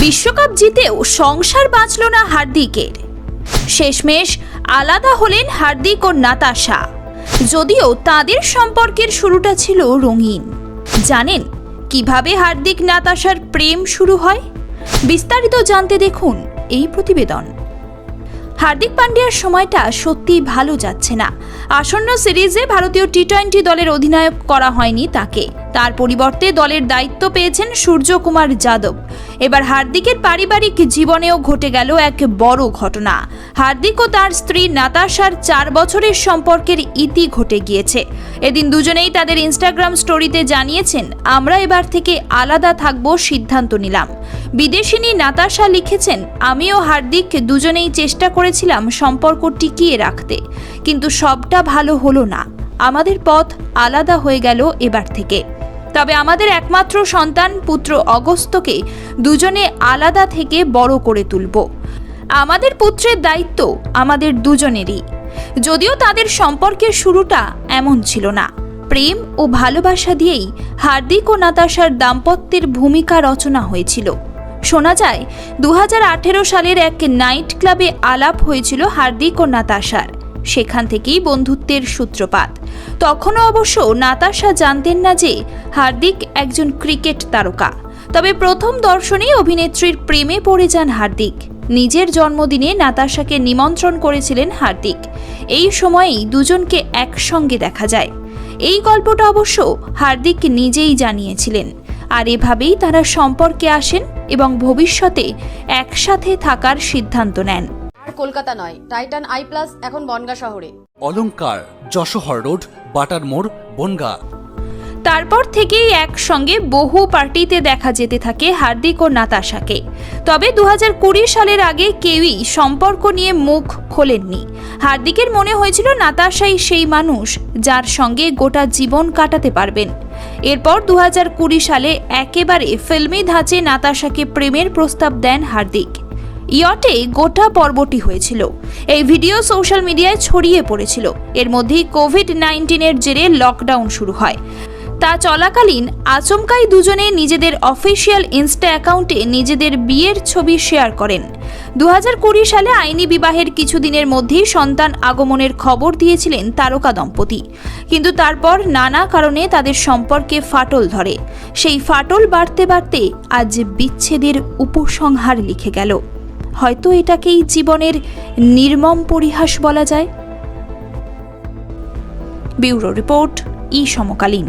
বিশ্বকাপ জিতেও সংসার বাঁচল না হার্দিকের। শেষমেশ আলাদা হলেন হার্দিক ও নাতাশা। যদিও তাদের সম্পর্কের শুরুটা ছিল রঙিন। জানেন কীভাবে হার্দিক নাতাশার প্রেম শুরু হয়? বিস্তারিত জানতে দেখুন এই প্রতিবেদন। হার্দিক পান্ডিয়ার সময়টা সত্যিই ভালো যাচ্ছে না। আসন্ন সিরিজে ভারতীয় টি টোয়েন্টি দলের অধিনায়ক করা হয়নি তাকে। তার পরিবর্তে দলের দায়িত্ব পেয়েছেন সূর্যকুমার যাদব। এবার হার্দিকের পারিবারিক জীবনেও ঘটে গেল এক বড় ঘটনা। হার্দিক ও তার স্ত্রী নাতাশার চার বছরের সম্পর্কের ইতি ঘটে গিয়েছে। এদিন দুজনেই তাদের ইনস্টাগ্রাম স্টোরিতে জানিয়েছেন, আমরা এবার থেকে আলাদা থাকব সিদ্ধান্ত নিলাম। বিদেশিনী নাতাশা লিখেছেন, আমিও হার্দিক দুজনেই চেষ্টা করেছিলাম সম্পর্ক টিকিয়ে রাখতে, কিন্তু সবটা ভালো হলো না। আমাদের পথ আলাদা হয়ে গেল এবার থেকে। তবে আমাদের একমাত্র সন্তান পুত্র অগস্ত্যকে দুজনে আলাদা থেকে বড় করে তুলব। আমাদের পুত্রের দায়িত্ব আমাদের দুজনেরই। যদিও তাদের সম্পর্কের শুরুটা এমন ছিল না। প্রেম ও ভালোবাসা দিয়েই হার্দিক ও নাতাশার দাম্পত্যের ভূমিকা রচনা হয়েছিল। শোনা যায় দু হাজার আঠেরো সালের এক নাইট ক্লাবে আলাপ হয়েছিল হার্দিক ও নাতাশার। সেখান থেকেই বন্ধুত্বের সূত্রপাত। তখনও অবশ্য নাতাশা জানতেন না যে হার্দিক একজন ক্রিকেট তারকা। তবে প্রথম দর্শনেই অভিনেত্রীর প্রেমে পড়ে যান হার্দিক। নিজের জন্মদিনে নাতাশাকে নিমন্ত্রণ করেছিলেন হার্দিক। এই সময়েই দুজনকে একসঙ্গে দেখা যায়। এই গল্পটা অবশ্য হার্দিক নিজেই জানিয়েছিলেন। আর এভাবেই তারা সম্পর্কে আসেন এবং ভবিষ্যতে একসাথে থাকার সিদ্ধান্ত নেন। আর কলকাতা নয় টাইটান আই প্লাস এখন বনগা শহরে। অলঙ্কার যশোহর রোড বাটার মোড় বনগা। তারপর থেকেই একসঙ্গে বহু পার্টিতে দেখা যেতে থাকে হার্দিক ও নাতাশাকে। তবে দু হাজার কুড়ি সালের আগে কেউই সম্পর্ক নিয়ে মুখ খোলেননি। হার্দিকের মনে হয়েছিল নাতাশাই সেই মানুষ যার সঙ্গে গোটা জীবন কাটাতে পারবেন। এরপর দু হাজার কুড়ি সালে একেবারে ফিল্মি ধাঁচে নাতাশাকে প্রেমের প্রস্তাব দেন হার্দিক। ইয়টে গোটা পর্বটি হয়েছিল। এই ভিডিও সোশ্যাল মিডিয়ায় ছড়িয়ে পড়েছিল। এর মধ্যেই কোভিড নাইন্টিনের জেরে লকডাউন শুরু হয়। তা চলাকালীন আচমকাই দুজনে নিজেদের অফিসিয়াল ইনস্টা অ্যাকাউন্টে নিজেদের বিয়ের ছবি শেয়ার করেন। দু হাজার কুড়ি সালে আইনি বিবাহের কিছুদিনের মধ্যেই সন্তান আগমনের খবর দিয়েছিলেন তারকা দম্পতি। কিন্তু তারপর নানা কারণে তাদের সম্পর্কে ফাটল ধরে। সেই ফাটল বাড়তে বাড়তে আজ বিচ্ছেদের উপসংহার লিখে গেল। হয়তো এটাকেই জীবনের নির্মম পরিহাস বলা যায়। ব্যুরো রিপোর্ট, ই সমকালীন।